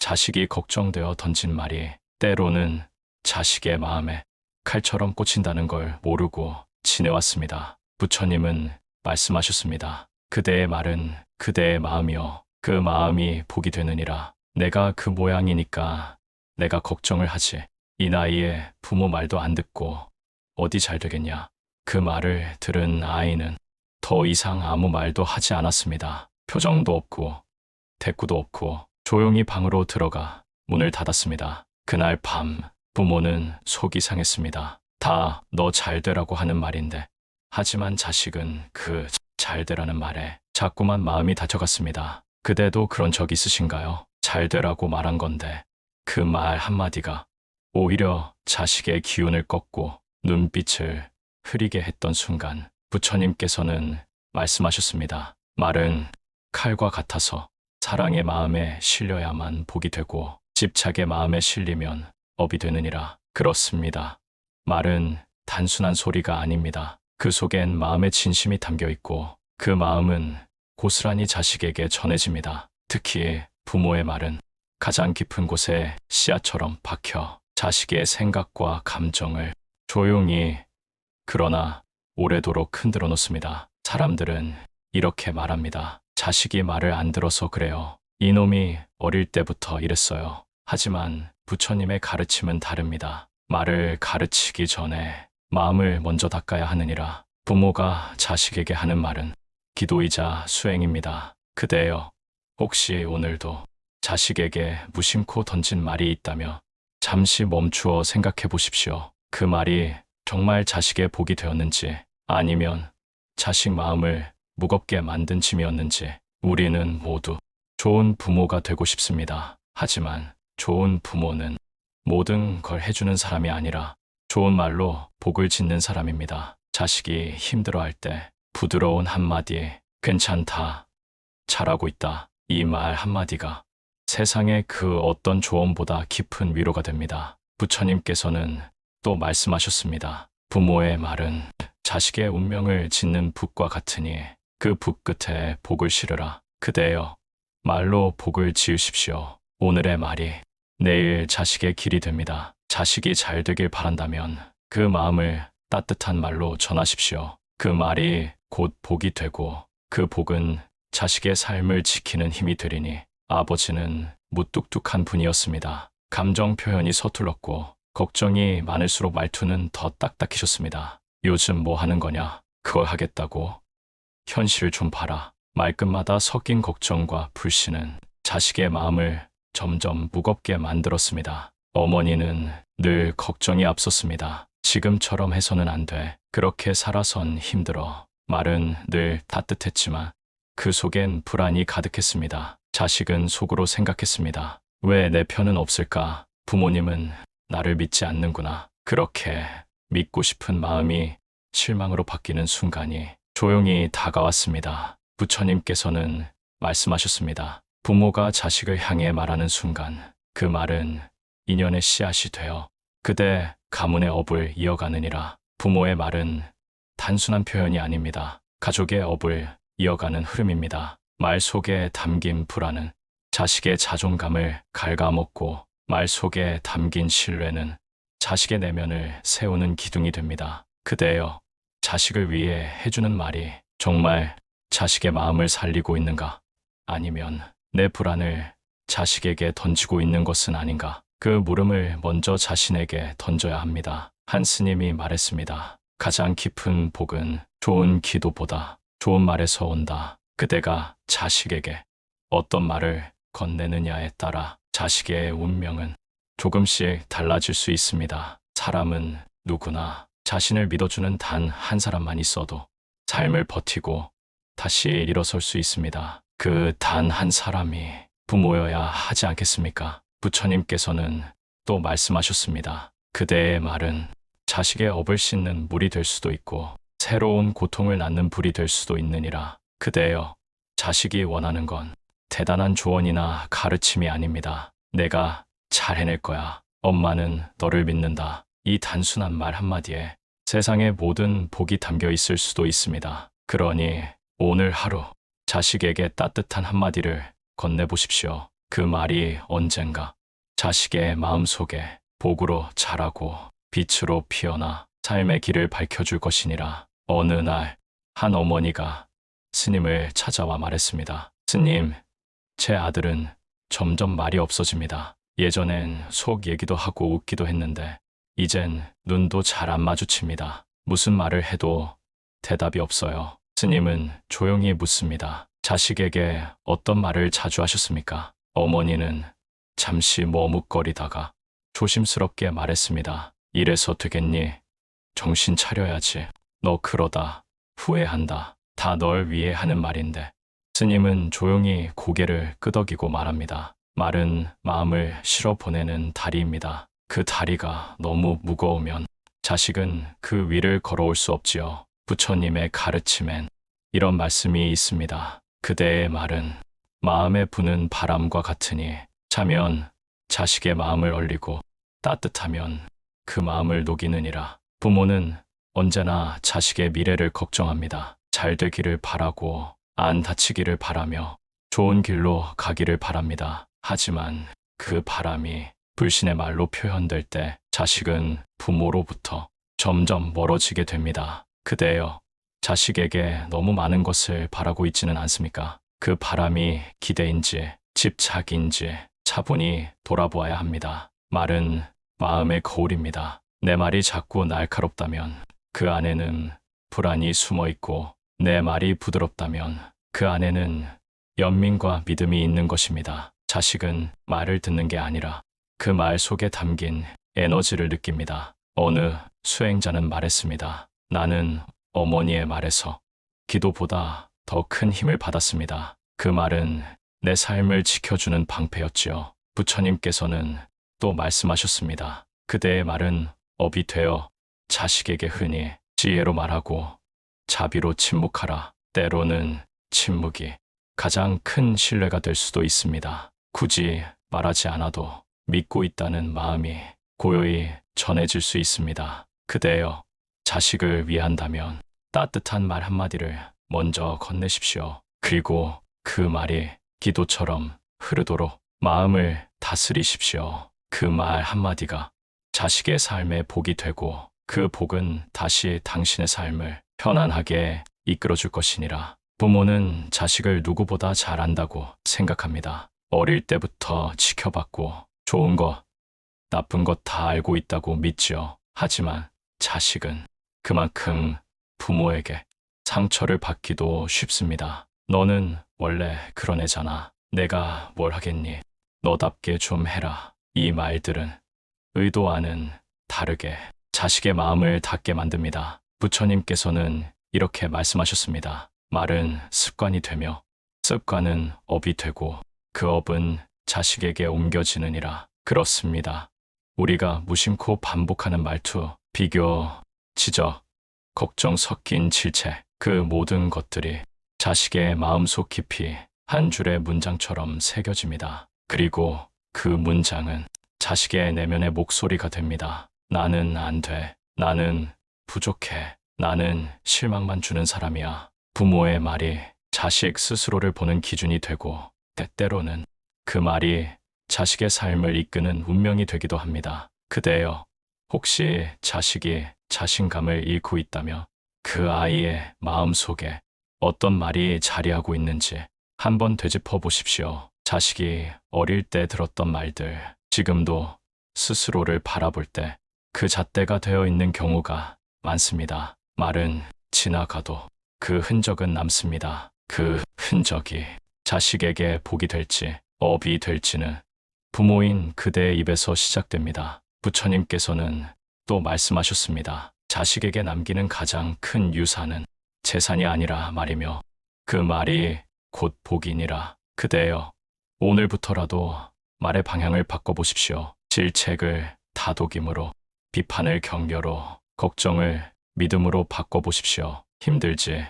자식이 걱정되어 던진 말이 때로는 자식의 마음에 칼처럼 꽂힌다는 걸 모르고 지내왔습니다. 부처님은 말씀하셨습니다. 그대의 말은 그대의 마음이요. 그 마음이 복이 되느니라. 내가 그 모양이니까 내가 걱정을 하지. 이 나이에 부모 말도 안 듣고 어디 잘 되겠냐. 그 말을 들은 아이는 더 이상 아무 말도 하지 않았습니다. 표정도 없고 대꾸도 없고 조용히 방으로 들어가 문을 닫았습니다. 그날 밤 부모는 속이 상했습니다. 다 너 잘 되라고 하는 말인데 하지만 자식은 그 잘 되라는 말에 자꾸만 마음이 다쳐갔습니다. 그대도 그런 적 있으신가요? 잘 되라고 말한 건데 그 말 한마디가 오히려 자식의 기운을 꺾고 눈빛을 흐리게 했던 순간 부처님께서는 말씀하셨습니다. 말은 칼과 같아서 사랑의 마음에 실려야만 복이 되고 집착의 마음에 실리면 업이 되느니라. 그렇습니다. 말은 단순한 소리가 아닙니다. 그 속엔 마음의 진심이 담겨 있고 그 마음은 고스란히 자식에게 전해집니다. 특히 부모의 말은 가장 깊은 곳에 씨앗처럼 박혀 자식의 생각과 감정을 조용히 그러나 오래도록 흔들어 놓습니다. 사람들은 이렇게 말합니다. 자식이 말을 안 들어서 그래요. 이놈이 어릴 때부터 이랬어요. 하지만 부처님의 가르침은 다릅니다. 말을 가르치기 전에 마음을 먼저 닦아야 하느니라. 부모가 자식에게 하는 말은 기도이자 수행입니다. 그대여, 혹시 오늘도 자식에게 무심코 던진 말이 있다며 잠시 멈추어 생각해 보십시오. 그 말이 정말 자식의 복이 되었는지 아니면 자식 마음을 무겁게 만든 짐이었는지 우리는 모두 좋은 부모가 되고 싶습니다. 하지만 좋은 부모는 모든 걸 해주는 사람이 아니라 좋은 말로 복을 짓는 사람입니다. 자식이 힘들어할 때 부드러운 한마디, 괜찮다, 잘하고 있다. 이 말 한마디가 세상의 그 어떤 조언보다 깊은 위로가 됩니다. 부처님께서는 또 말씀하셨습니다. 부모의 말은 자식의 운명을 짓는 붓과 같으니 그붓 끝에 복을 실으라. 그대여, 말로 복을 지으십시오. 오늘의 말이 내일 자식의 길이 됩니다. 자식이 잘 되길 바란다면 그 마음을 따뜻한 말로 전하십시오. 그 말이 곧 복이 되고 그 복은 자식의 삶을 지키는 힘이 되리니 아버지는 무뚝뚝한 분이었습니다. 감정 표현이 서툴렀고 걱정이 많을수록 말투는 더 딱딱해졌습니다. 요즘 뭐 하는 거냐? 그걸 하겠다고? 현실을 좀 봐라. 말끝마다 섞인 걱정과 불신은 자식의 마음을 점점 무겁게 만들었습니다. 어머니는 늘 걱정이 앞섰습니다. 지금처럼 해서는 안 돼. 그렇게 살아선 힘들어. 말은 늘 따뜻했지만 그 속엔 불안이 가득했습니다. 자식은 속으로 생각했습니다. 왜 내 편은 없을까? 부모님은 나를 믿지 않는구나. 그렇게 믿고 싶은 마음이 실망으로 바뀌는 순간이 조용히 다가왔습니다. 부처님께서는 말씀하셨습니다. 부모가 자식을 향해 말하는 순간 그 말은 인연의 씨앗이 되어 그대 가문의 업을 이어가느니라. 부모의 말은 단순한 표현이 아닙니다. 가족의 업을 이어가는 흐름입니다. 말 속에 담긴 불안은 자식의 자존감을 갉아먹고 말 속에 담긴 신뢰는 자식의 내면을 세우는 기둥이 됩니다. 그대여, 자식을 위해 해주는 말이 정말 자식의 마음을 살리고 있는가? 아니면 내 불안을 자식에게 던지고 있는 것은 아닌가? 그 물음을 먼저 자신에게 던져야 합니다. 한 스님이 말했습니다. 가장 깊은 복은 좋은 기도보다 좋은 말에서 온다. 그대가 자식에게 어떤 말을 건네느냐에 따라 자식의 운명은 조금씩 달라질 수 있습니다. 사람은 누구나 자신을 믿어주는 단 한 사람만 있어도 삶을 버티고 다시 일어설 수 있습니다. 그 단 한 사람이 부모여야 하지 않겠습니까? 부처님께서는 또 말씀하셨습니다. 그대의 말은 자식의 업을 씻는 물이 될 수도 있고 새로운 고통을 낳는 불이 될 수도 있느니라. 그대여, 자식이 원하는 건 대단한 조언이나 가르침이 아닙니다. 내가 잘 해낼 거야. 엄마는 너를 믿는다. 이 단순한 말 한마디에 세상의 모든 복이 담겨 있을 수도 있습니다. 그러니 오늘 하루 자식에게 따뜻한 한마디를 건네보십시오. 그 말이 언젠가 자식의 마음속에 복으로 자라고 빛으로 피어나 삶의 길을 밝혀줄 것이니라. 어느 날 한 어머니가 스님을 찾아와 말했습니다. 스님, 제 아들은 점점 말이 없어집니다. 예전엔 속 얘기도 하고 웃기도 했는데 이젠 눈도 잘 안 마주칩니다. 무슨 말을 해도 대답이 없어요. 스님은 조용히 묻습니다. 자식에게 어떤 말을 자주 하셨습니까? 어머니는 잠시 머뭇거리다가 조심스럽게 말했습니다. 이래서 되겠니? 정신 차려야지. 너 그러다 후회한다. 다 널 위해 하는 말인데. 스님은 조용히 고개를 끄덕이고 말합니다. 말은 마음을 실어 보내는 다리입니다. 그 다리가 너무 무거우면 자식은 그 위를 걸어올 수 없지요. 부처님의 가르침엔 이런 말씀이 있습니다. 그대의 말은 마음에 부는 바람과 같으니 차면 자식의 마음을 얼리고 따뜻하면 그 마음을 녹이느니라. 부모는 언제나 자식의 미래를 걱정합니다. 잘 되기를 바라고 안 다치기를 바라며 좋은 길로 가기를 바랍니다. 하지만 그 바람이 불신의 말로 표현될 때 자식은 부모로부터 점점 멀어지게 됩니다. 그대여, 자식에게 너무 많은 것을 바라고 있지는 않습니까? 그 바람이 기대인지 집착인지 차분히 돌아보아야 합니다. 말은 마음의 거울입니다. 내 말이 자꾸 날카롭다면 그 안에는 불안이 숨어 있고 내 말이 부드럽다면 그 안에는 연민과 믿음이 있는 것입니다. 자식은 말을 듣는 게 아니라 그 말 속에 담긴 에너지를 느낍니다. 어느 수행자는 말했습니다. 나는 어머니의 말에서 기도보다 더 큰 힘을 받았습니다. 그 말은 내 삶을 지켜주는 방패였지요. 부처님께서는 또 말씀하셨습니다. 그대의 말은 업이 되어 자식에게 흔히 지혜로 말하고 자비로 침묵하라. 때로는 침묵이 가장 큰 신뢰가 될 수도 있습니다. 굳이 말하지 않아도 믿고 있다는 마음이 고요히 전해질 수 있습니다. 그대여, 자식을 위한다면 따뜻한 말 한마디를 먼저 건네십시오. 그리고 그 말이 기도처럼 흐르도록 마음을 다스리십시오. 그 말 한마디가 자식의 삶에 복이 되고 그 복은 다시 당신의 삶을 편안하게 이끌어 줄 것이니라. 부모는 자식을 누구보다 잘 안다고 생각합니다. 어릴 때부터 지켜봤고 좋은 것, 나쁜 것다 알고 있다고 믿지요. 하지만 자식은 그만큼 부모에게 상처를 받기도 쉽습니다. 너는 원래 그런 애잖아. 내가 뭘 하겠니? 너답게 좀 해라. 이 말들은 의도와는 다르게 자식의 마음을 닫게 만듭니다. 부처님께서는 이렇게 말씀하셨습니다. 말은 습관이 되며 습관은 업이 되고 그 업은 자식에게 옮겨지느니라. 그렇습니다. 우리가 무심코 반복하는 말투, 비교, 지적, 걱정 섞인 질책, 그 모든 것들이 자식의 마음속 깊이 한 줄의 문장처럼 새겨집니다. 그리고 그 문장은 자식의 내면의 목소리가 됩니다. 나는 안 돼. 나는 부족해. 나는 실망만 주는 사람이야. 부모의 말이 자식 스스로를 보는 기준이 되고 때때로는 그 말이 자식의 삶을 이끄는 운명이 되기도 합니다. 그대여, 혹시 자식이 자신감을 잃고 있다며 그 아이의 마음 속에 어떤 말이 자리하고 있는지 한번 되짚어 보십시오. 자식이 어릴 때 들었던 말들, 지금도 스스로를 바라볼 때 그 잣대가 되어 있는 경우가 많습니다. 말은 지나가도 그 흔적은 남습니다. 그 흔적이 자식에게 복이 될지 업이 될지는 부모인 그대의 입에서 시작됩니다. 부처님께서는 또 말씀하셨습니다. 자식에게 남기는 가장 큰 유산은 재산이 아니라 말이며 그 말이 곧 복이니라. 그대여, 오늘부터라도 말의 방향을 바꿔보십시오. 질책을 다독임으로, 비판을 격려로, 걱정을 믿음으로 바꿔보십시오. 힘들지.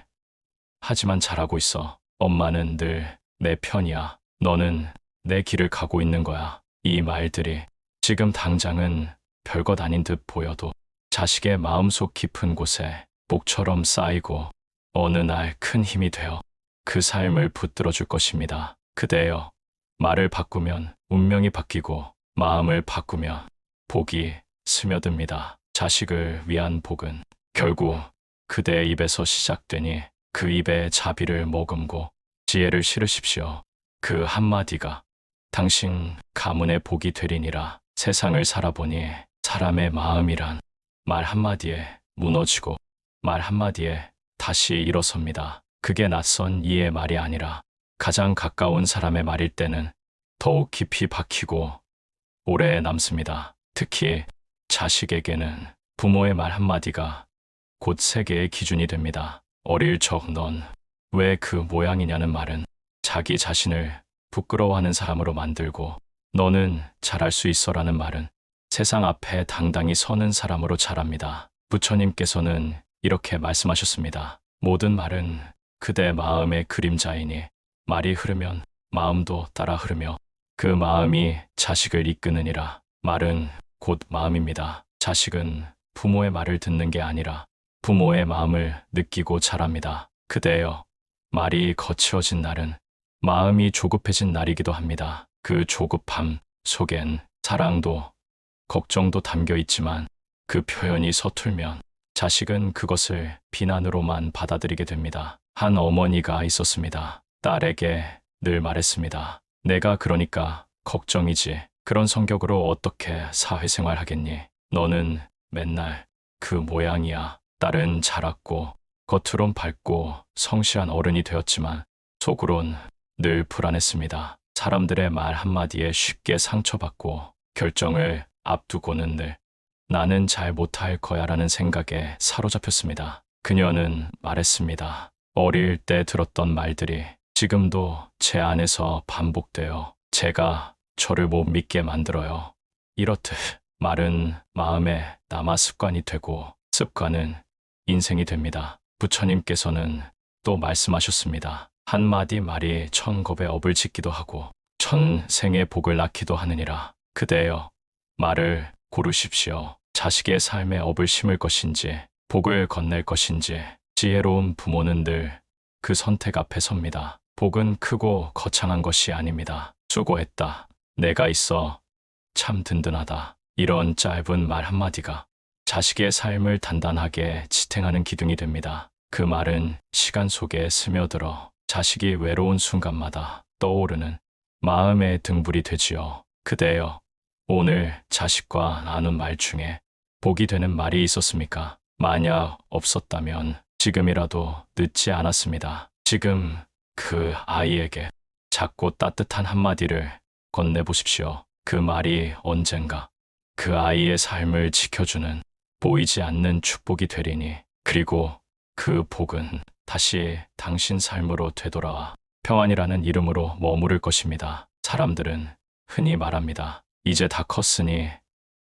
하지만 잘하고 있어. 엄마는 늘 내 편이야. 너는 내 길을 가고 있는 거야. 이 말들이 지금 당장은 별것 아닌 듯 보여도 자식의 마음속 깊은 곳에 복처럼 쌓이고 어느 날 큰 힘이 되어 그 삶을 붙들어 줄 것입니다. 그대여, 말을 바꾸면 운명이 바뀌고 마음을 바꾸면 복이 스며듭니다. 자식을 위한 복은 결국 그대의 입에서 시작되니 그 입에 자비를 머금고 지혜를 실으십시오. 그 한마디가 당신 가문의 복이 되리니라 세상을 살아보니 사람의 마음이란 말 한마디에 무너지고 말 한마디에 다시 일어섭니다. 그게 낯선 이의 말이 아니라 가장 가까운 사람의 말일 때는 더욱 깊이 박히고 오래 남습니다. 특히 자식에게는 부모의 말 한마디가 곧 세계의 기준이 됩니다. 어릴 적 넌 왜 그 모양이냐는 말은 자기 자신을 부끄러워하는 사람으로 만들고 너는 잘할 수 있어라는 말은 세상 앞에 당당히 서는 사람으로 자랍니다. 부처님께서는 이렇게 말씀하셨습니다. 모든 말은 그대 마음의 그림자이니 말이 흐르면 마음도 따라 흐르며 그 마음이 자식을 이끄느니라. 말은 곧 마음입니다. 자식은 부모의 말을 듣는 게 아니라 부모의 마음을 느끼고 자랍니다. 그대여, 말이 거칠어진 날은 마음이 조급해진 날이기도 합니다. 그 조급함 속엔 사랑도 걱정도 담겨 있지만 그 표현이 서툴면 자식은 그것을 비난으로만 받아들이게 됩니다. 한 어머니가 있었습니다. 딸에게 늘 말했습니다. 내가 그러니까 걱정이지. 그런 성격으로 어떻게 사회생활 하겠니? 너는 맨날 그 모양이야. 딸은 자랐고 겉으론 밝고 성실한 어른이 되었지만 속으론 늘 불안했습니다. 사람들의 말 한마디에 쉽게 상처받고 결정을 앞두고는 늘 나는 잘 못할 거야 라는 생각에 사로잡혔습니다. 그녀는 말했습니다. 어릴 때 들었던 말들이 지금도 제 안에서 반복되어 제가 저를 못 믿게 만들어요. 이렇듯 말은 마음에 남아 습관이 되고 습관은 인생이 됩니다. 부처님께서는 또 말씀하셨습니다. 한마디 말이 천겁의 업을 짓기도 하고 천생의 복을 낳기도 하느니라. 그대여 말을 고르십시오. 자식의 삶에 업을 심을 것인지 복을 건넬 것인지 지혜로운 부모는 늘 그 선택 앞에 섭니다. 복은 크고 거창한 것이 아닙니다. 수고했다. 내가 있어 참 든든하다. 이런 짧은 말 한마디가 자식의 삶을 단단하게 지탱하는 기둥이 됩니다. 그 말은 시간 속에 스며들어 자식이 외로운 순간마다 떠오르는 마음의 등불이 되지요. 그대여, 오늘 자식과 나눈 말 중에 복이 되는 말이 있었습니까? 만약 없었다면 지금이라도 늦지 않았습니다. 지금 그 아이에게 작고 따뜻한 한마디를 건네보십시오. 그 말이 언젠가 그 아이의 삶을 지켜주는 보이지 않는 축복이 되리니 그리고 그 복은 다시 당신 삶으로 되돌아와 평안이라는 이름으로 머무를 것입니다. 사람들은 흔히 말합니다. 이제 다 컸으니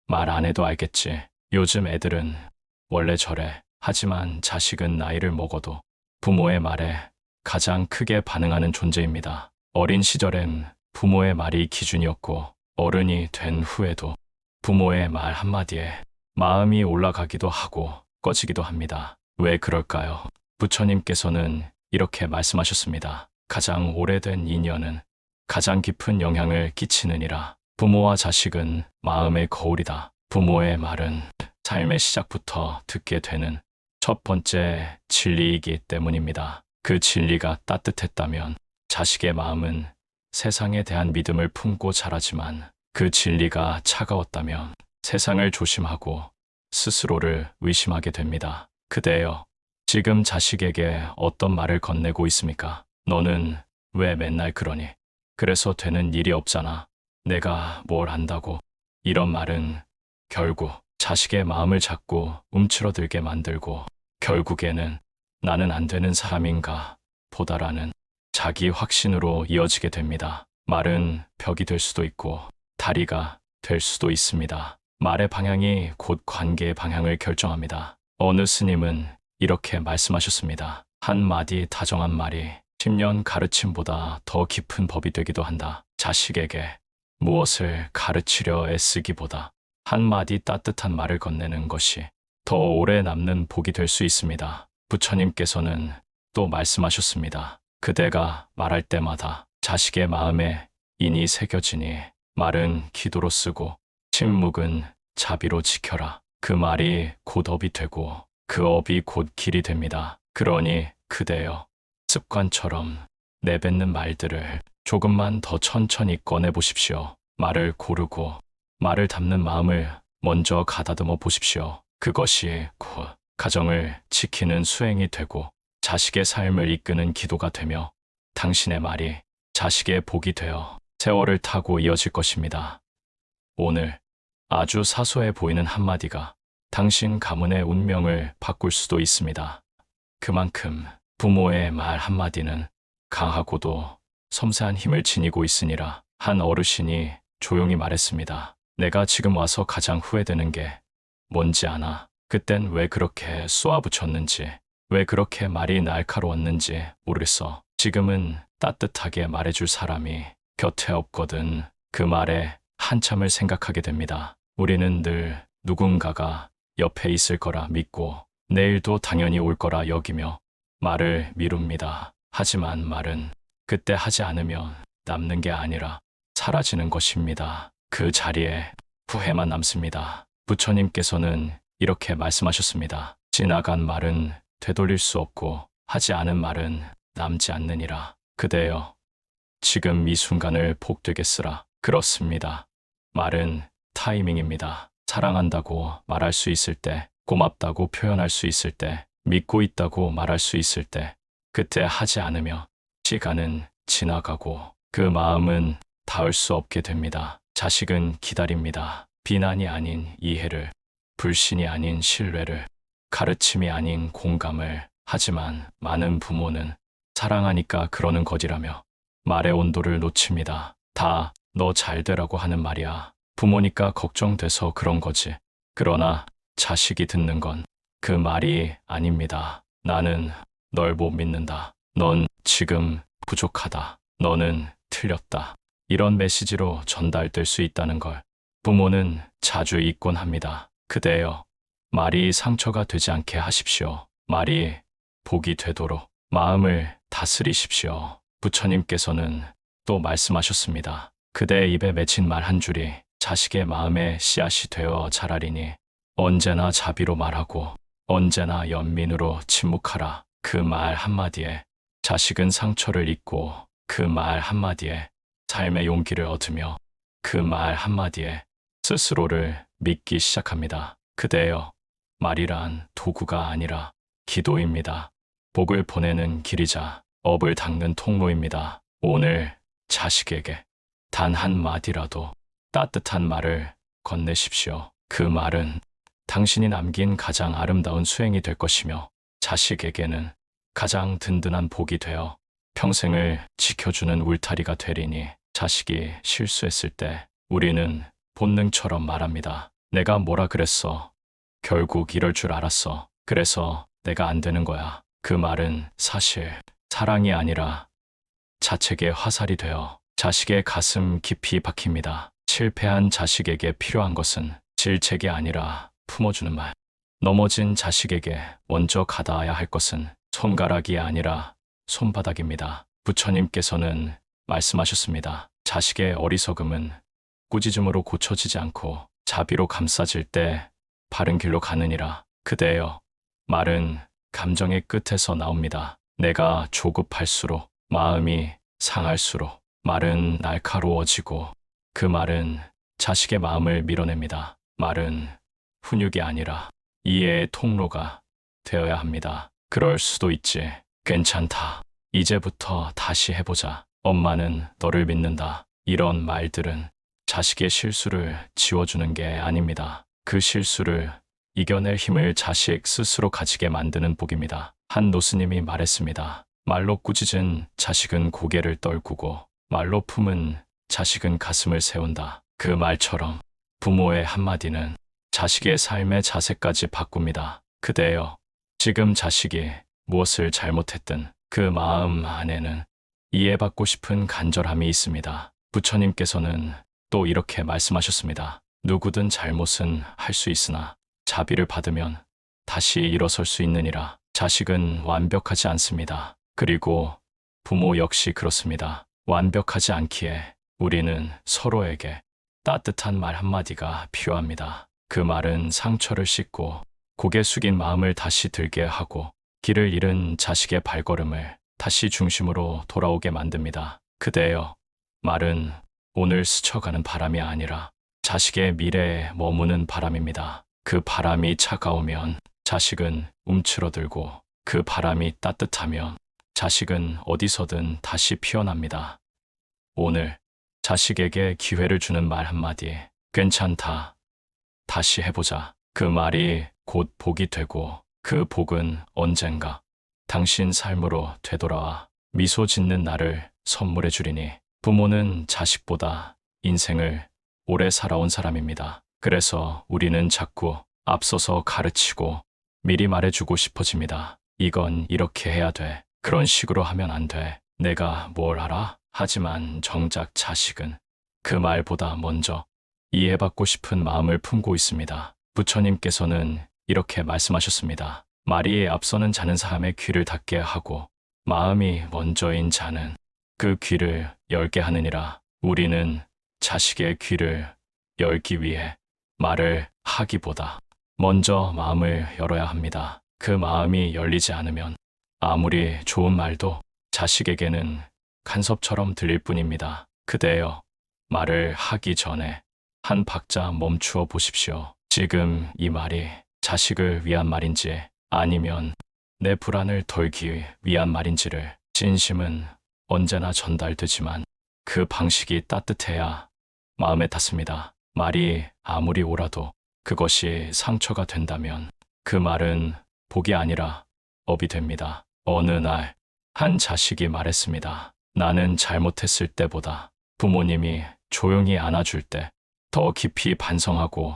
말 안 해도 알겠지. 요즘 애들은 원래 저래. 하지만 자식은 나이를 먹어도 부모의 말에 가장 크게 반응하는 존재입니다. 어린 시절엔 부모의 말이 기준이었고 어른이 된 후에도 부모의 말 한마디에 마음이 올라가기도 하고 꺼지기도 합니다. 왜 그럴까요? 부처님께서는 이렇게 말씀하셨습니다. 가장 오래된 인연은 가장 깊은 영향을 끼치느니라. 부모와 자식은 마음의 거울이다. 부모의 말은 삶의 시작부터 듣게 되는 첫 번째 진리이기 때문입니다. 그 진리가 따뜻했다면 자식의 마음은 세상에 대한 믿음을 품고 자라지만 그 진리가 차가웠다면 세상을 조심하고 스스로를 의심하게 됩니다. 그대여, 지금 자식에게 어떤 말을 건네고 있습니까? 너는 왜 맨날 그러니? 그래서 되는 일이 없잖아. 내가 뭘 안다고. 이런 말은 결국 자식의 마음을 잡고 움츠러들게 만들고 결국에는 나는 안 되는 사람인가 보다라는 자기 확신으로 이어지게 됩니다. 말은 벽이 될 수도 있고 다리가 될 수도 있습니다. 말의 방향이 곧 관계의 방향을 결정합니다. 어느 스님은 이렇게 말씀하셨습니다. 한 마디 다정한 말이 10년 가르침보다 더 깊은 법이 되기도 한다. 자식에게 무엇을 가르치려 애쓰기보다 한 마디 따뜻한 말을 건네는 것이 더 오래 남는 복이 될 수 있습니다. 부처님께서는 또 말씀하셨습니다. 그대가 말할 때마다 자식의 마음에 인이 새겨지니 말은 기도로 쓰고 침묵은 자비로 지켜라. 그 말이 곧 업이 되고 그 업이 곧 길이 됩니다. 그러니 그대여 습관처럼 내뱉는 말들을 조금만 더 천천히 꺼내 보십시오. 말을 고르고 말을 담는 마음을 먼저 가다듬어 보십시오. 그것이 곧 가정을 지키는 수행이 되고 자식의 삶을 이끄는 기도가 되며 당신의 말이 자식의 복이 되어 세월을 타고 이어질 것입니다. 오늘 아주 사소해 보이는 한마디가 당신 가문의 운명을 바꿀 수도 있습니다. 그만큼 부모의 말 한마디는 강하고도 섬세한 힘을 지니고 있으니라 한 어르신이 조용히 말했습니다. 내가 지금 와서 가장 후회되는 게 뭔지 아나? 그땐 왜 그렇게 쏘아붙였는지, 왜 그렇게 말이 날카로웠는지 모르겠어. 지금은 따뜻하게 말해줄 사람이 곁에 없거든. 그 말에 한참을 생각하게 됩니다. 우리는 늘 누군가가 옆에 있을 거라 믿고 내일도 당연히 올 거라 여기며 말을 미룹니다. 하지만 말은 그때 하지 않으면 남는 게 아니라 사라지는 것입니다. 그 자리에 후회만 남습니다. 부처님께서는 이렇게 말씀하셨습니다. 지나간 말은 되돌릴 수 없고 하지 않은 말은 남지 않느니라. 그대여, 지금 이 순간을 복되게 쓰라. 그렇습니다. 말은 타이밍입니다. 사랑한다고 말할 수 있을 때, 고맙다고 표현할 수 있을 때, 믿고 있다고 말할 수 있을 때, 그때 하지 않으며 시간은 지나가고 그 마음은 닿을 수 없게 됩니다. 자식은 기다립니다. 비난이 아닌 이해를, 불신이 아닌 신뢰를, 가르침이 아닌 공감을. 하지만 많은 부모는 사랑하니까 그러는 거지라며 말의 온도를 놓칩니다. 다 너 잘 되라고 하는 말이야. 부모니까 걱정돼서 그런 거지. 그러나 자식이 듣는 건 그 말이 아닙니다. 나는 널 못 믿는다. 넌 지금 부족하다. 너는 틀렸다. 이런 메시지로 전달될 수 있다는 걸 부모는 자주 잊곤 합니다. 그대여, 말이 상처가 되지 않게 하십시오. 말이 복이 되도록 마음을 다스리십시오. 부처님께서는 또 말씀하셨습니다. 그대의 입에 맺힌 말 한 줄이 자식의 마음에 씨앗이 되어 자라리니 언제나 자비로 말하고 언제나 연민으로 침묵하라. 그 말 한마디에 자식은 상처를 잊고 그 말 한마디에 삶의 용기를 얻으며 그 말 한마디에 스스로를 믿기 시작합니다. 그대여, 말이란 도구가 아니라 기도입니다. 복을 보내는 길이자 업을 닦는 통로입니다. 오늘 자식에게 단 한마디라도 따뜻한 말을 건네십시오. 그 말은 당신이 남긴 가장 아름다운 수행이 될 것이며 자식에게는 가장 든든한 복이 되어 평생을 지켜주는 울타리가 되리니 자식이 실수했을 때 우리는 본능처럼 말합니다. 내가 뭐라 그랬어. 결국 이럴 줄 알았어. 그래서 내가 안 되는 거야. 그 말은 사실 사랑이 아니라 자책의 화살이 되어 자식의 가슴 깊이 박힙니다. 실패한 자식에게 필요한 것은 질책이 아니라 품어주는 말. 넘어진 자식에게 먼저 가닿아야 할 것은 손가락이 아니라 손바닥입니다. 부처님께서는 말씀하셨습니다. 자식의 어리석음은 꾸짖음으로 고쳐지지 않고 자비로 감싸질 때 바른 길로 가느니라. 그대여, 말은 감정의 끝에서 나옵니다. 내가 조급할수록 마음이 상할수록 말은 날카로워지고 그 말은 자식의 마음을 밀어냅니다. 말은 훈육이 아니라 이해의 통로가 되어야 합니다. 그럴 수도 있지. 괜찮다. 이제부터 다시 해보자. 엄마는 너를 믿는다. 이런 말들은 자식의 실수를 지워주는 게 아닙니다. 그 실수를 이겨낼 힘을 자식 스스로 가지게 만드는 복입니다. 한 노스님이 말했습니다. 말로 꾸짖은 자식은 고개를 떨구고 말로 품은 자식은 가슴을 세운다. 그 말처럼 부모의 한마디는 자식의 삶의 자세까지 바꿉니다. 그대여, 지금 자식이 무엇을 잘못했든 그 마음 안에는 이해받고 싶은 간절함이 있습니다. 부처님께서는 또 이렇게 말씀하셨습니다. 누구든 잘못은 할 수 있으나 자비를 받으면 다시 일어설 수 있느니라. 자식은 완벽하지 않습니다. 그리고 부모 역시 그렇습니다. 완벽하지 않기에 우리는 서로에게 따뜻한 말 한마디가 필요합니다. 그 말은 상처를 씻고 고개 숙인 마음을 다시 들게 하고 길을 잃은 자식의 발걸음을 다시 중심으로 돌아오게 만듭니다. 그대여, 말은 오늘 스쳐가는 바람이 아니라 자식의 미래에 머무는 바람입니다. 그 바람이 차가우면 자식은 움츠러들고 그 바람이 따뜻하면 자식은 어디서든 다시 피어납니다. 오늘 자식에게 기회를 주는 말 한마디. 괜찮다. 다시 해보자. 그 말이 곧 복이 되고 그 복은 언젠가 당신 삶으로 되돌아와 미소 짓는 나를 선물해 주리니 부모는 자식보다 인생을 오래 살아온 사람입니다. 그래서 우리는 자꾸 앞서서 가르치고 미리 말해주고 싶어집니다. 이건 이렇게 해야 돼. 그런 식으로 하면 안 돼. 내가 뭘 알아? 하지만 정작 자식은 그 말보다 먼저 이해받고 싶은 마음을 품고 있습니다. 부처님께서는 이렇게 말씀하셨습니다. 말이 앞서는 자는 사람의 귀를 닫게 하고 마음이 먼저인 자는 그 귀를 열게 하느니라. 우리는 자식의 귀를 열기 위해 말을 하기보다 먼저 마음을 열어야 합니다. 그 마음이 열리지 않으면 아무리 좋은 말도 자식에게는 간섭처럼 들릴 뿐입니다. 그대여, 말을 하기 전에 한 박자 멈추어 보십시오. 지금 이 말이 자식을 위한 말인지 아니면 내 불안을 덜기 위한 말인지를 진심은 언제나 전달되지만 그 방식이 따뜻해야 마음에 닿습니다. 말이 아무리 오라도 그것이 상처가 된다면 그 말은 복이 아니라 업이 됩니다. 어느 날 한 자식이 말했습니다. 나는 잘못했을 때보다 부모님이 조용히 안아줄 때 더 깊이 반성하고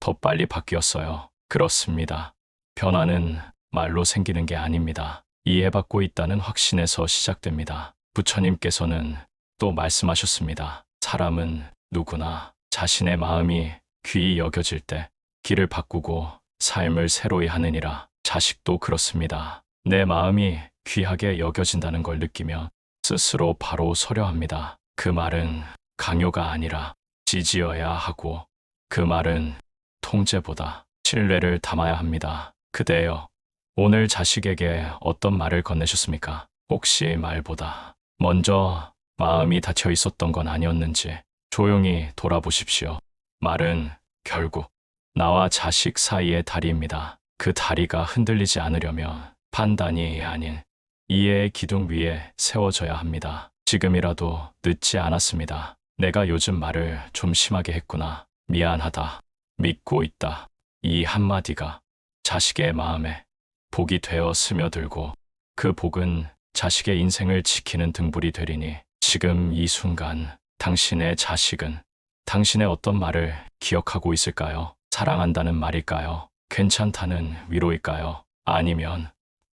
더 빨리 바뀌었어요. 그렇습니다. 변화는 말로 생기는 게 아닙니다. 이해받고 있다는 확신에서 시작됩니다. 부처님께서는 또 말씀하셨습니다. 사람은 누구나 자신의 마음이 귀히 여겨질 때 길을 바꾸고 삶을 새로이 하느니라. 자식도 그렇습니다. 내 마음이 귀하게 여겨진다는 걸 느끼며 스스로 바로 서려 합니다. 그 말은 강요가 아니라 지지어야 하고 그 말은 통제보다 신뢰를 담아야 합니다. 그대여, 오늘 자식에게 어떤 말을 건네셨습니까? 혹시 말보다 먼저 마음이 닫혀 있었던 건 아니었는지 조용히 돌아보십시오. 말은 결국 나와 자식 사이의 다리입니다. 그 다리가 흔들리지 않으려면 판단이 아닌 이해의 기둥 위에 세워져야 합니다. 지금이라도 늦지 않았습니다. 내가 요즘 말을 좀 심하게 했구나. 미안하다. 믿고 있다. 이 한마디가 자식의 마음에 복이 되어 스며들고 그 복은 자식의 인생을 지키는 등불이 되리니 지금 이 순간 당신의 자식은 당신의 어떤 말을 기억하고 있을까요? 사랑한다는 말일까요? 괜찮다는 위로일까요? 아니면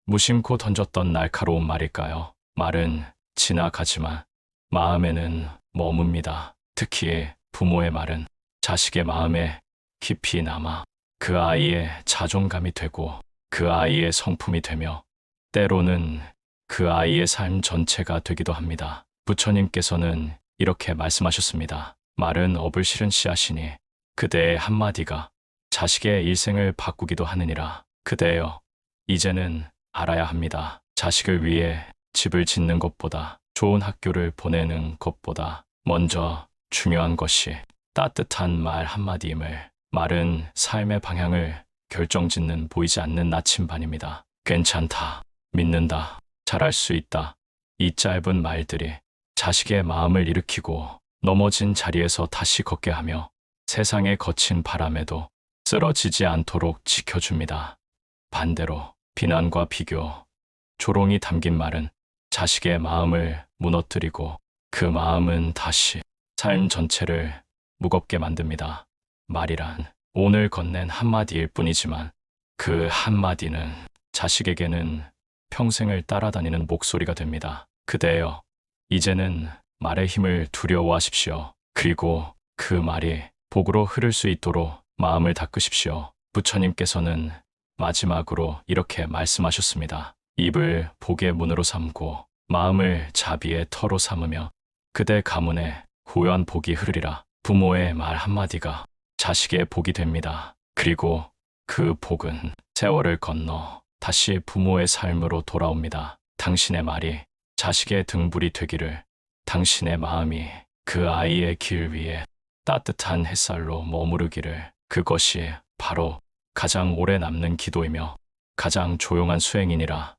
무심코 던졌던 날카로운 말일까요? 말은 지나가지만 마음에는 머뭅니다. 특히 부모의 말은 자식의 마음에 깊이 남아 그 아이의 자존감이 되고 그 아이의 성품이 되며 때로는 그 아이의 삶 전체가 되기도 합니다. 부처님께서는 이렇게 말씀하셨습니다. 말은 업을 실은 씨앗이니 그대의 한마디가 자식의 일생을 바꾸기도 하느니라. 그대여, 이제는 알아야 합니다. 자식을 위해 집을 짓는 것보다 좋은 학교를 보내는 것보다 먼저 중요한 것이 따뜻한 말 한마디임을 말은 삶의 방향을 결정짓는 보이지 않는 나침반입니다. 괜찮다. 믿는다. 잘할 수 있다. 이 짧은 말들이 자식의 마음을 일으키고 넘어진 자리에서 다시 걷게 하며 세상의 거친 바람에도 쓰러지지 않도록 지켜줍니다. 반대로 비난과 비교, 조롱이 담긴 말은 자식의 마음을 무너뜨리고 그 마음은 다시 삶 전체를 무겁게 만듭니다. 말이란 오늘 건넨 한마디일 뿐이지만 그 한마디는 자식에게는 평생을 따라다니는 목소리가 됩니다. 그대여, 이제는 말의 힘을 두려워하십시오. 그리고 그 말이 복으로 흐를 수 있도록 마음을 닦으십시오. 부처님께서는 마지막으로 이렇게 말씀하셨습니다. 입을 복의 문으로 삼고 마음을 자비의 터로 삼으며 그대 가문에 후한 복이 흐르리라. 부모의 말 한마디가 자식의 복이 됩니다. 그리고 그 복은 세월을 건너 다시 부모의 삶으로 돌아옵니다. 당신의 말이 자식의 등불이 되기를 당신의 마음이 그 아이의 길 위에 따뜻한 햇살로 머무르기를 그것이 바로 가장 오래 남는 기도이며 가장 조용한 수행이니라.